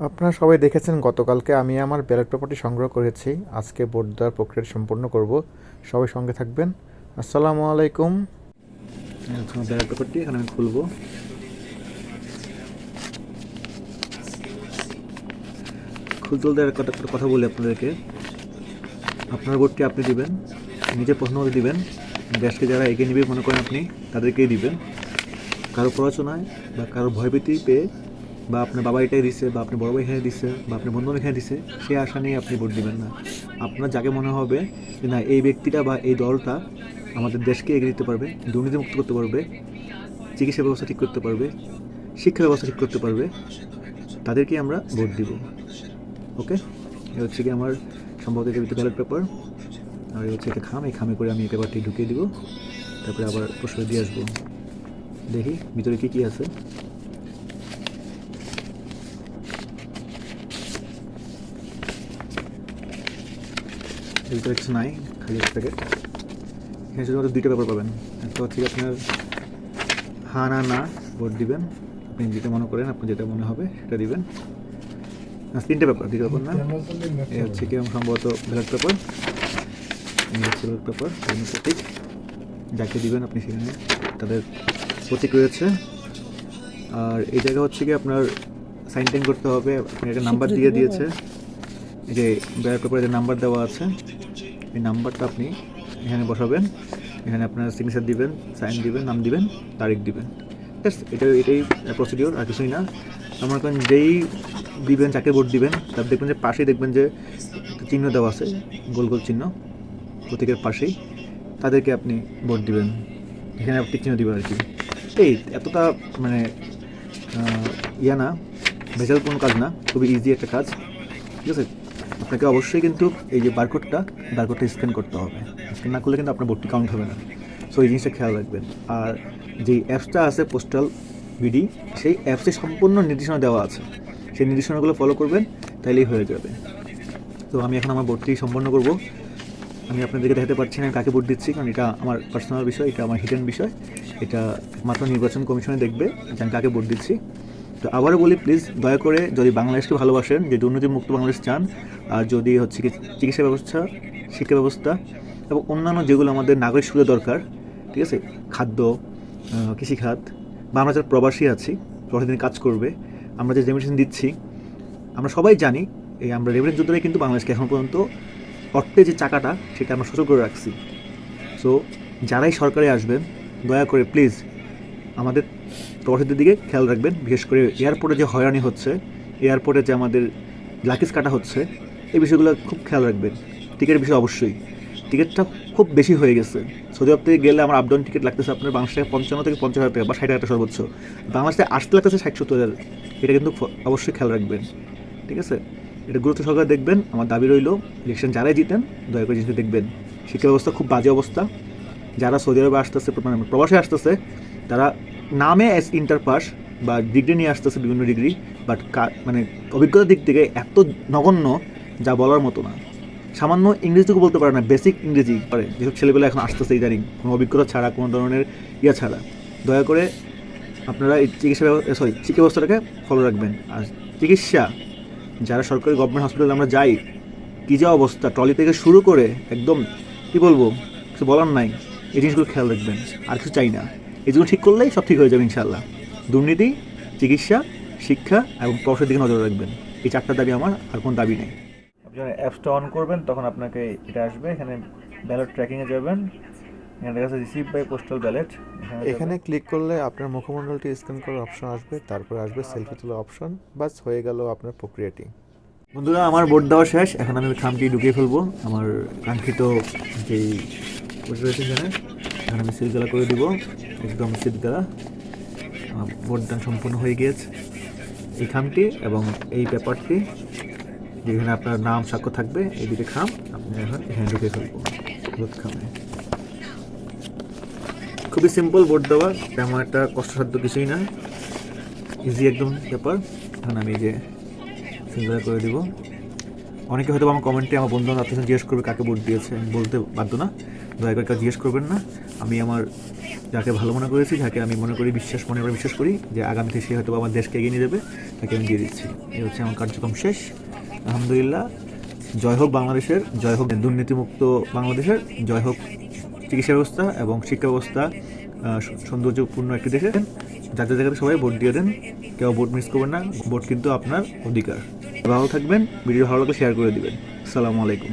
আপনারা সবাই দেখেছেন গতকালকে আমি আমার ব্যালট পেপারটি সংগ্রহ করেছি। আজকে ভোট দেওয়ার প্রক্রিয়া সম্পূর্ণ করব। সবাই সঙ্গে থাকবেন। আসসালামু আলাইকুম। ব্যালট পেপারটি এখানে আমি খুলবো। খুলতে খুলতে একটা কথা- বলি আপনাদেরকে। আপনার ভোটটি আপনি দিবেন পছন্দ মতো দিবেন, দেশকে যারা এগিয়ে নেবে মনে করেন আপনি, তাদেরকেই দিবেন। কারও পড়াশোনায় বা কারও ভয়ভীতি পেয়ে বা আপনার বাবা এটাই দিছে, বা আপনার বড় ভাই এখানে দিছে, বা আপনার বন্ধু এখানে দিছে সেই আশা নিয়ে আপনি ভোট দিবেন না। আপনার যাকে মনে হবে যে না, এই ব্যক্তিটা বা এই দলটা আমাদের দেশকে এগিয়ে দিতে পারবে, দুর্নীতিমুক্ত করতে পারবে, চিকিৎসা ব্যবস্থা ঠিক করতে পারবে, শিক্ষা ব্যবস্থা ঠিক করতে পারবে, তাদেরকে আমরা ভোট দিব। ওকে? এ হচ্ছে কি আমার সম্ভবত এটা ব্যালট পেপার আর এ হচ্ছে একটা খাম, এই খামে করে আমি এই পেপারটি ঢুকিয়ে দিব। তারপরে আবার প্রশ্ন দিয়ে আসব। দেখি ভিতরে কী কী আছে। ভিতরে কিছু নাই খালি প্যাকেট এখানে শুধুমাত্র দুইটা পেপার পাবেন। একটা হচ্ছে কি আপনার হা না না ভোট দিবেন। আপনি যেটা মনে করেন আপনি যেটা মনে হবে সেটা দিবেন। না, তিনটে পেপার দুটো পেপার না? এই হচ্ছে কি সম্ভবত ব্যালট পেপার এই হচ্ছে ব্যালট পেপার প্রতীক। যাকে দিবেন আপনি সেখানে তাদের প্রতীক রয়েছে। আর এই জায়গা হচ্ছে কি আপনার সাইন টাইন করতে হবে। আপনি একটা নাম্বার দিয়ে দিয়েছে। যে ব্যালট পেপারে যে নাম্বার দেওয়া আছে, এই নাম্বারটা আপনি এখানে বসাবেন। এখানে আপনার সিগনেচার দিবেন সাইন দিবেন, নাম দিবেন, তারিখ দিবেন। ব্যাস এটা এটাই প্রসিডিওর আর কিছুই না। আমার কারণ যেই দিবেন, যাকে ভোট দিবেন, তার দেখবেন যে পাশেই দেখবেন যে চিহ্ন দেওয়া আছে, গোল গোল চিহ্ন, প্রতীকের পাশেই, তাদেরকে আপনি ভোট দিবেন। এখানে আপনি চিহ্ন দিবেন আর কি। এই এতটা মানে ইয়া না ভেজাল কোনো কাজ না, খুবই ইজি একটা কাজ। ঠিক আছে? আপনাকে অবশ্যই কিন্তু এই যে বারকোডটা বারকোডটা স্ক্যান করতে হবে। স্ক্যান না করলে কিন্তু আপনার ভোটটি কাউন্ট হবে না। সো এই জিনিসটা খেয়াল রাখবেন। আর যে অ্যাপসটা আছে পোস্টাল বিডি সেই অ্যাপসে সম্পূর্ণ নির্দেশনা দেওয়া আছে। সেই নির্দেশনাগুলো ফলো করবেন, তাইলেই হয়ে যাবে। তো আমি এখন আমার ভোটটি সম্পন্ন করব। আমি আপনাদেরকে দেখাতে পারছি না কাকে ভোট দিচ্ছি, কারণ এটা আমার পার্সোনাল বিষয়, এটা আমার হিডেন বিষয়। এটা মাত্র নির্বাচন কমিশনে দেখবে যে আমি কাকে ভোট দিচ্ছি। তো আবারও বলি প্লিজ দয়া করে যদি বাংলাদেশকে ভালোবাসেন যে দুর্নীতিমুক্ত বাংলাদেশ চান, আর যদি হচ্ছে কি চিকিৎসা ব্যবস্থা, শিক্ষা ব্যবস্থা এবং অন্যান্য যেগুলো আমাদের নাগরিক সুবিধা দরকার, ঠিক আছে? খাদ্য কৃষিখাত, বা আমরা যারা প্রবাসী আছি, প্রতিদিন কাজ করবে, আমরা যে রেমিটেশন দিচ্ছি, আমরা সবাই জানি এই আমরা রেভিনিউ যুদ্ধটাই কিন্তু বাংলাদেশকে এখন পর্যন্ত অর্থে যে চাকাটা, সেটা আমরা সচল করে রাখছি। সো যারাই সরকারে আসবেন, দয়া করে প্লিজ আমাদের প্রবাসীদের দিকে খেয়াল রাখবেন, বিশেষ করে এয়ারপোর্টে যে হয়রানি হচ্ছে, এয়ারপোর্টে যে আমাদের লাকিজ কাটা হচ্ছে, এই বিষয়গুলো খুব খেয়াল রাখবেন। টিকিটের বিষয় অবশ্যই। টিকিটটা খুব বেশি হয়ে গেছে। সৌদি আরব থেকে গেলে আমার আপডাউন টিকিট লাগতেছে আপনার বাংলাদেশ থেকে পঞ্চান্ন থেকে পঞ্চাশ হাজার টাকা বা ষাট হাজার সর্বোচ্চ। বাংলাদেশে আসতে লাগতেছে ষাট সত্তর হাজার। এটা কিন্তু অবশ্যই খেয়াল রাখবেন। ঠিক আছে? এটা গুরুত্ব সহকারে দেখবেন। আমার দাবি রইল ইলেকশন যারাই জিতেন, দয়া করে জিনিসটা দেখবেন। শিক্ষা ব্যবস্থা খুব বাজে অবস্থা। যারা সৌদি আরবে আসতেছে মানে প্রবাসে আসতেছে, তারা নামে এস ইন্টার পাস বা ডিগ্রি নিয়ে আসতেছে বিভিন্ন ডিগ্রি বাট মানে অভিজ্ঞতার দিক থেকে এত নগণ্য যা বলার মতো না। সামান্য ইংরেজিটুকু বলতে পারে না বেসিক ইংরেজি পারে। যেসব ছেলেবেলা এখন আসতেছে ইদানিং, কোনো অভিজ্ঞতা ছাড়া, কোনো ধরনের ইয়া ছাড়া। দয়া করে আপনারা এই চিকিৎসা ব্যবস্থা সরি শিক্ষা ব্যবস্থাটাকে ফলো রাখবেন। আর চিকিৎসা, যারা সরকারি গভর্নমেন্ট হসপিটালে আমরা যাই, কী যা অবস্থা ট্রলি থেকে শুরু করে একদম, কী বলব, কিছু বলার নাই, এই জিনিসগুলো খেয়াল রাখবেন। আর কিছু চাই না। এগুলো ঠিক করলেই সব ঠিক হয়ে যাবে ইনশাল্লাহ দুর্নীতি চিকিৎসা শিক্ষা এবং প্রবাসের দিকে নজর রাখবেন। এই চারটা দাবি আমার আর কোনো দাবি নেই। আপনি যখন অ্যাপসটা অন করবেন তখন আপনাকে এটা আসবে এখানে ব্যালট ট্র্যাকিংয়ে যাবেন। এখানে দেখা রিসিভ বাই পোস্টাল ব্যালট এখানে ক্লিক করলে আপনার মুখমণ্ডলটি স্ক্যান করার অপশন আসবে তারপরে আসবে সেলফি তোলার অপশন বাস হয়ে গেল আপনার প্রক্রিয়াটি। বন্ধুরা আমার ভোট দেওয়া শেষ। এখন আমি খামটি ঢুকিয়ে ফেলব। আমার কাঙ্ক্ষিত যেই রয়েছে এখানে এখন আমি সিলগালা করে দিব। সিলগালা আমার ভোটদান সম্পূর্ণ হয়ে গিয়েছে। এই খামটি এবং এই পেপারটি, যেখানে আপনার নাম, সাক্ষ্য থাকবে, এই খাম আপনি এখন এখানে ঢুকে ফেলব ভোট খামে। খুবই সিম্পল ভোট দেওয়া, তেমন একটা কষ্টসাধ্য কিছুই না। ইজি একদম পেপার এখন আমি যে সিঙ্গুলার করে দিব। অনেকে হয়তো আমার কমেন্টে আমার বন্ধু আত্মীয় জিজ্ঞেস করবে, কাকে ভোট দিয়েছে? আমি বলতে বাধ্য না। দয়া করে কেউ জিজ্ঞেস করবেন না। আমি আমার যাকে ভালো মনে করেছি, যাকে আমি মনে করি, বিশ্বাস মনে করে বিশ্বাস করি, যে আগামীতে সে হয়তো আমার দেশকে এগিয়ে নিয়ে যাবে, তাকে আমি দিয়ে দিচ্ছি। এই হচ্ছে আমার কার্যক্রম শেষ। আলহামদুলিল্লাহ। জয় হোক বাংলাদেশের, জয় হোক দুর্নীতিমুক্ত বাংলাদেশের, জয় হোক চিকিৎসা ব্যবস্থা এবং শিক্ষা ব্যবস্থা সৌন্দর্যপূর্ণ একটি দেশে। যাতে জায়গাতে সবাই ভোট দিয়ে দেন, কেউ ভোট মিস করবেন না, ভোট কিন্তু আপনার অধিকার। ভালো থাকবেন ভিডিও ভালো লাগলে শেয়ার করে দিবেন। আসসালামু আলাইকুম।